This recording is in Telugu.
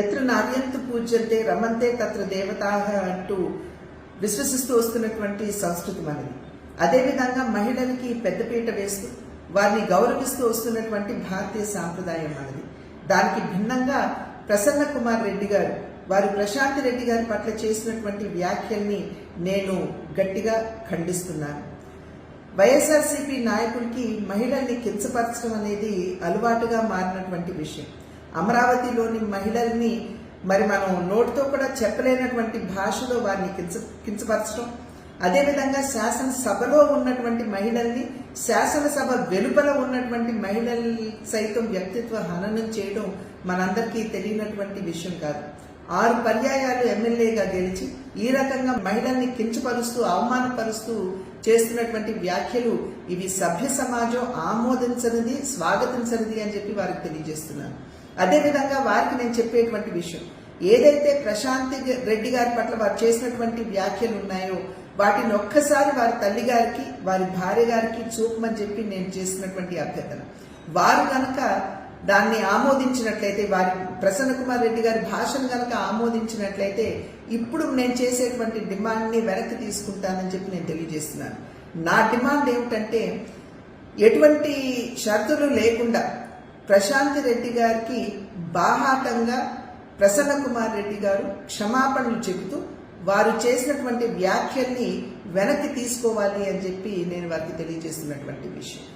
ఎత్ర నార్యంతు పూజ్యంతే రమంతే తత్ర దేవతాహ అంటూ విశ్వసిస్తూ వస్తున్నటువంటి సంస్కృతి మనది. అదేవిధంగా మహిళలకి పెద్దపీట వేస్తూ వారిని గౌరవిస్తూ వస్తున్నటువంటి భారతీయ సాంప్రదాయం మనది. దానికి భిన్నంగా ప్రసన్న కుమార్ రెడ్డి గారు వారు ప్రశాంత్ రెడ్డి గారి పట్ల చేసినటువంటి వ్యాఖ్యల్ని నేను గట్టిగా ఖండిస్తున్నాను. వైఎస్ఆర్సీపీ నాయకుడికి మహిళల్ని కించపరచడం అనేది అలవాటుగా మారినటువంటి విషయం. అమరావతిలోని మహిళల్ని మరి మనం నోటితో కూడా చెప్పలేనటువంటి భాషలో వారిని కించ కించపరచడం. అదేవిధంగా శాసనసభలో ఉన్నటువంటి మహిళల్ని శాసనసభ వెలుపల ఉన్నటువంటి మహిళల్ని సైతం వ్యక్తిత్వ హననం చేయడం మనందరికీ తెలియనటువంటి విషయం కాదు. ఆరు పర్యాయాలు ఎమ్మెల్యేగా గెలిచి ఈ రకంగా మహిళల్ని కించపరుస్తూ అవమానపరుస్తూ చేస్తున్నటువంటి వ్యాఖ్యలు ఇవి సభ్య సమాజం ఆమోదించనిది స్వాగతించనిది అని చెప్పి వారికి తెలియజేస్తున్నాను. అదేవిధంగా వారికి నేను చెప్పేటువంటి విషయం. ఏదైతే ప్రశాంతి రెడ్డి గారి పట్ల వారు చేసినటువంటి వ్యాఖ్యలు ఉన్నాయో వాటిని ఒక్కసారి వారి తల్లి గారికి వారి భార్య గారికి చూపమని చెప్పి నేను చేసినటువంటి అభ్యర్థన. వారు కనుక దాన్ని ఆమోదించినట్లయితే వారి ప్రసన్న కుమార్ రెడ్డి గారి భాషను కనుక ఆమోదించినట్లయితే ఇప్పుడు నేను చేసేటువంటి డిమాండ్ని వెనక్కి తీసుకుంటానని చెప్పి నేను తెలియజేస్తున్నాను. నా డిమాండ్ ఏమిటంటే ఎటువంటి షరతులు లేకుండా ప్రశాంత్ రెడ్డి గారికి బాహాటంగా ప్రసన్న కుమార్ రెడ్డి గారు క్షమాపణలు చెబుతూ వారు చేసినటువంటి వ్యాఖ్యల్ని వెనక్కి తీసుకోవాలి అని చెప్పి నేను వారికి తెలియజేస్తున్నటువంటి విషయం.